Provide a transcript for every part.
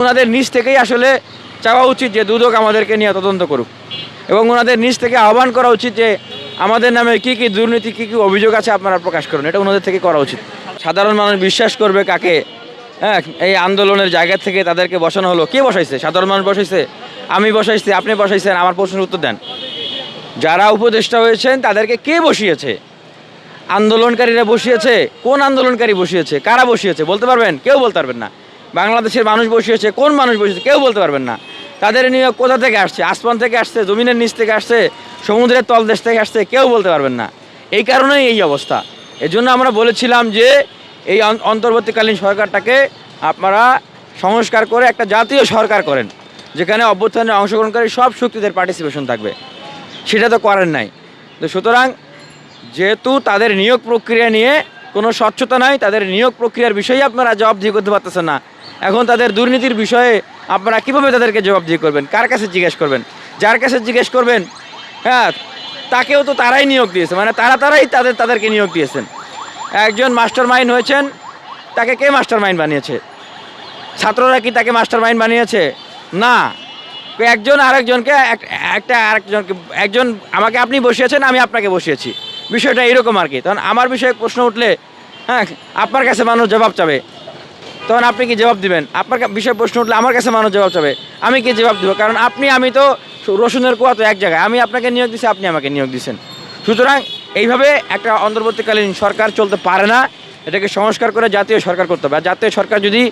ওনাদের নিচ থেকেই আসলে চাওয়া উচিত যে দুদক আমাদেরকে নিয়ে তদন্ত করুক। এবং ওনাদের নিচ থেকে আহ্বান করা উচিত যে আমাদের নামে কি কি দুর্নীতি, কি কি অভিযোগ আছে আপনারা প্রকাশ করুন। এটা ওনাদের থেকে করা উচিত। সাধারণ মানুষ বিশ্বাস করবে কাকে হ্যাঁ এই আন্দোলনের জায়গা থেকে তাদেরকে বসানো হলো। কে বসাইছে? সাধারণ মানুষ বসাইছে? আমি বসাইছি, আপনি বসাইছেন, আমার প্রশ্নের উত্তর দেন। যারা উপদেষ্টা হয়েছেন, তাদেরকে কে বসিয়েছে? আন্দোলনকারীরা বসিয়েছে? কোন আন্দোলনকারী বসিয়েছে? কারা বসিয়েছে? বলতে পারবেন? কেউ বলতে পারবেন না। বাংলাদেশের মানুষ বসিয়েছে কোন মানুষ বসিয়েছে কেউ বলতে পারবেন না। তাদের নিয়োগ কোথা থেকে আসছে? আসমান থেকে আসছে, জমিনের নিচ থেকে আসছে, সমুদ্রের তলদেশ থেকে আসছে, কেউ বলতে পারবেন না। এই কারণেই এই অবস্থা। এই জন্য আমরা বলেছিলাম যে এই অন্তর্বর্তীকালীন সরকারটাকে আপনারা সংস্কার করে একটা জাতীয় সরকার করেন, যেখানে অভ্যুত্থানে অংশগ্রহণকারী সব শক্তিদের পার্টিসিপেশন থাকবে। সেটা তো করেন নাই। তো সুতরাং যেহেতু তাদের নিয়োগ প্রক্রিয়া নিয়ে কোনো স্বচ্ছতা নাই, তাদের নিয়োগ প্রক্রিয়ার বিষয়ে আপনারা জবাব জবাবদিহি করতে পারতেছেন না। এখন তাদের দুর্নীতির বিষয়ে আপনারা কীভাবে তাদেরকে জবাবদিহি করবেন? কার কাছে জিজ্ঞেস করবেন? যার কাছে জিজ্ঞেস করবেন হ্যাঁ তাকেও তো তারাই নিয়োগ দিয়েছে। মানে তারা তারাই তাদের, তাদেরকে নিয়োগ দিয়েছেন। একজন মাস্টার মাইন্ড হয়েছেন, তাকে কে মাস্টার মাইন্ড বানিয়েছে? ছাত্ররা কি তাকে মাস্টার মাইন্ড বানিয়েছে? না। একজন আরেকজনকে, এক- একটা আরেকজনকে, একজন আমাকে আপনি বসিয়েছেন, আমি আপনাকে বসিয়েছি। বিষয়টা এরকম আর কি। তখন আমার বিষয়ে প্রশ্ন উঠলে হ্যাঁ আপনার কাছে মানুষ জবাব চাবে। তখন আপনি কি জবাব দিবেন? আপনার বিষয়ে প্রশ্ন উঠলে আমার কাছে মানুষ জবাব চাবে। আমি কি জবাব দেবো? কারণ আপনি, আমি তো রসুনের কুয়া তো এক জায়গায়। আমি আপনাকে নিয়োগ দিছি, আপনি আমাকে নিয়োগ দিচ্ছেন সুতরাং এইভাবে একটা অন্তর্বর্তীকালীন সরকার চলতে পারে না। এটাকে সংস্কার করে জাতীয় সরকার করতে হবে। আর জাতীয় সরকার যদি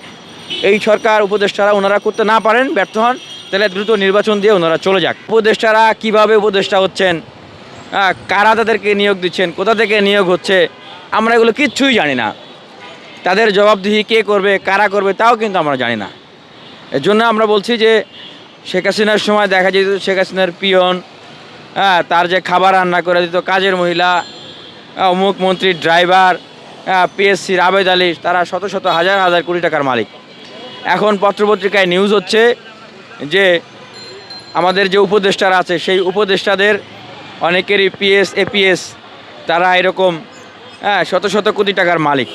এই সরকার উপদেষ্টারা ওনারা করতে না পারেন, ব্যর্থ হন, তাহলে দ্রুত নির্বাচন দিয়ে ওনারা চলে যাক। উপদেষ্টারা কীভাবে উপদেষ্টা হচ্ছেন? কারা তাদেরকে নিয়োগ দিচ্ছেন? কোথা থেকে নিয়োগ হচ্ছে? আমরা এগুলো কিচ্ছুই জানি না। তাদের জবাবদিহি কে করবে কারা করবে তাও কিন্তু আমরা জানি না। এর জন্য আমরা বলছি যে শেখ হাসিনার সময় দেখা যেত শেখ হাসিনার পিয়ন হ্যাঁ তার যে খাবার রান্না করে দিত কাজের মহিলা আহ, অমুক মন্ত্রীর ড্রাইভার পিএসসির আবেদ আলী তারা শত শত হাজার হাজার কোটি টাকার মালিক। এখন পত্রপত্রিকায় নিউজ হচ্ছে যে আমাদের যে উপদেষ্টারা আছে সেই উপদেষ্টাদের অনেকেরই পিএস এপিএস তারা এরকম হ্যাঁ শত শত কোটি টাকার মালিক।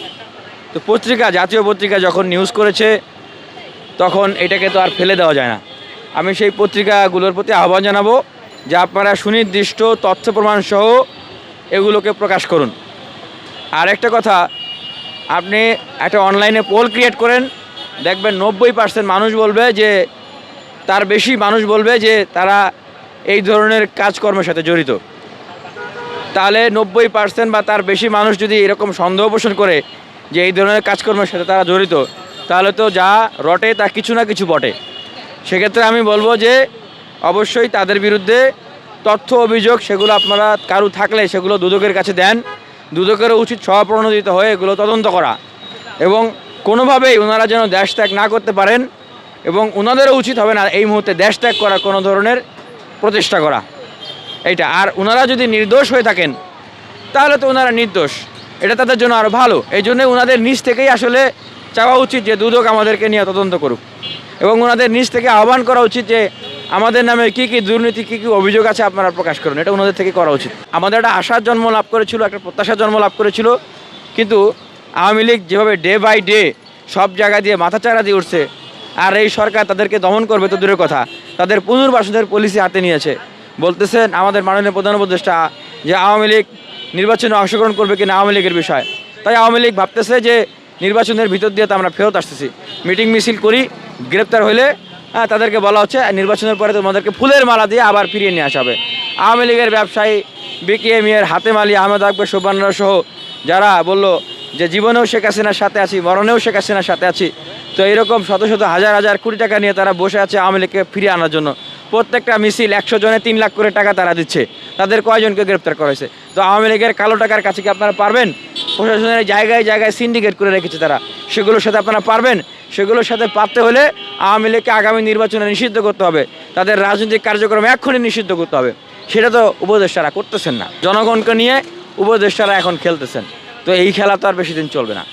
তো পত্রিকা, জাতীয় পত্রিকা যখন নিউজ করেছে, তখন এটাকে তো আর ফেলে দেওয়া যায় না। আমি সেই পত্রিকাগুলোর প্রতি আহ্বান জানাব যে আপনারা সুনির্দিষ্ট তথ্য প্রমাণ সহ এগুলোকে প্রকাশ করুন। আর একটা কথা, আপনি একটা অনলাইনে পোল ক্রিয়েট করেন, দেখবেন নব্বই পার্সেন্ট মানুষ বলবে যে, তার বেশি মানুষ বলবে যে, তারা এই ধরনের কাজকর্মের সাথে জড়িত। তাহলে নব্বই পার্সেন্ট বা তার বেশি মানুষ যদি এরকম সন্দেহ পোষণ করে যে এই ধরনের কাজকর্মের সাথে তারা জড়িত, তাহলে তো যা রটে তা কিছু না কিছু বটে। সেক্ষেত্রে আমি বলব যে অবশ্যই তাদের বিরুদ্ধে তথ্য, অভিযোগ সেগুলো আপনারা কারু থাকলে সেগুলো দুদকের কাছে দেন। দুদকেরও উচিত সহপ্রণোদিত হয়ে এগুলো তদন্ত করা এবং কোনোভাবেই ওনারা যেন দেশ ত্যাগ না করতে পারেন এবং ওনাদেরও উচিত হবে না এই মুহূর্তে দেশ ত্যাগ করা, কোনো ধরনের প্রচেষ্টা করা। এইটা। আর ওনারা যদি নির্দোষ হয়ে থাকেন, তাহলে তো ওনারা নির্দোষ। এটা তাদের জন্য আরও ভালো। এই জন্যই ওনাদের নিচ থেকেই আসলে চাওয়া উচিত যে দুদক আমাদেরকে নিয়ে তদন্ত করুক। এবং ওনাদের নিচ থেকে আহ্বান করা উচিত যে আমাদের নামে কি কি দুর্নীতি, কি কি অভিযোগ আছে আপনারা প্রকাশ করুন। এটা ওনাদের থেকে করা উচিত। আমাদের একটা আশার জন্ম লাভ করেছিল, একটা প্রত্যাশার জন্ম লাভ করেছিল। কিন্তু আওয়ামী লীগ যেভাবে ডে বাই ডে সব জায়গা দিয়ে মাথাচাড়া দিয়ে উঠছে, আর এই সরকার তাদেরকে দমন করবে তো দূরের কথা। তাদের পুনর্বাসনের পলিসি হাতে নিয়েছে। বলতেছেন আমাদের মাননীয় প্রধান উপদেষ্টা যে আওয়ামী লীগ নির্বাচনে অংশগ্রহণ করবে কিনা আওয়ামী লীগের বিষয়। তাই আওয়ামী লীগ ভাবতেছে যে নির্বাচনের ভিতর দিয়ে তো আমরা ফেরত আসতেছি। মিটিং মিছিল করি, গ্রেপ্তার হলে হ্যাঁ তাদেরকে বলা হচ্ছে নির্বাচনের পরে তোমাদেরকে ফুলের মালা দিয়ে আবার ফিরিয়ে নিয়ে আসা হবে। আওয়ামী লীগের ব্যবসায়ী বিকেএম এর হাতেম আলী আহমেদ আকবর সুবর্ণ সহ যারা বলল যে, জীবনেও শেখ হাসিনার সাথে আছি, মরণেও শেখ হাসিনার সাথে আছি। তো এরকম শত শত হাজার হাজার কোটি টাকা নিয়ে তারা বসে আছে আওয়ামী লীগকে ফিরিয়ে আনার জন্য। প্রত্যেকটা মিছিল একশো জনে তিন লাখ করে টাকা তারা দিচ্ছে। তাদের কয়জনকে গ্রেপ্তার করা হয়েছে? তো আওয়ামী লীগের কালো টাকার কাছে কি আপনারা পারবেন? প্রশাসনের জায়গায় জায়গায় সিন্ডিকেট করে রেখেছে তারা। সেগুলোর সাথে আপনারা পারবেন? সেগুলোর সাথে পারতে হলে আওয়ামী লীগকে আগামী নির্বাচনে নিষিদ্ধ করতে হবে। তাদের রাজনৈতিক কার্যক্রম এক্ষুনি নিষিদ্ধ করতে হবে। সেটা তো উপদেষ্টারা করতেছেন না। জনগণকে নিয়ে উপদেষ্টারা এখন খেলতেছেন। তো এই খেলা তো আর বেশি দিন চলবে না।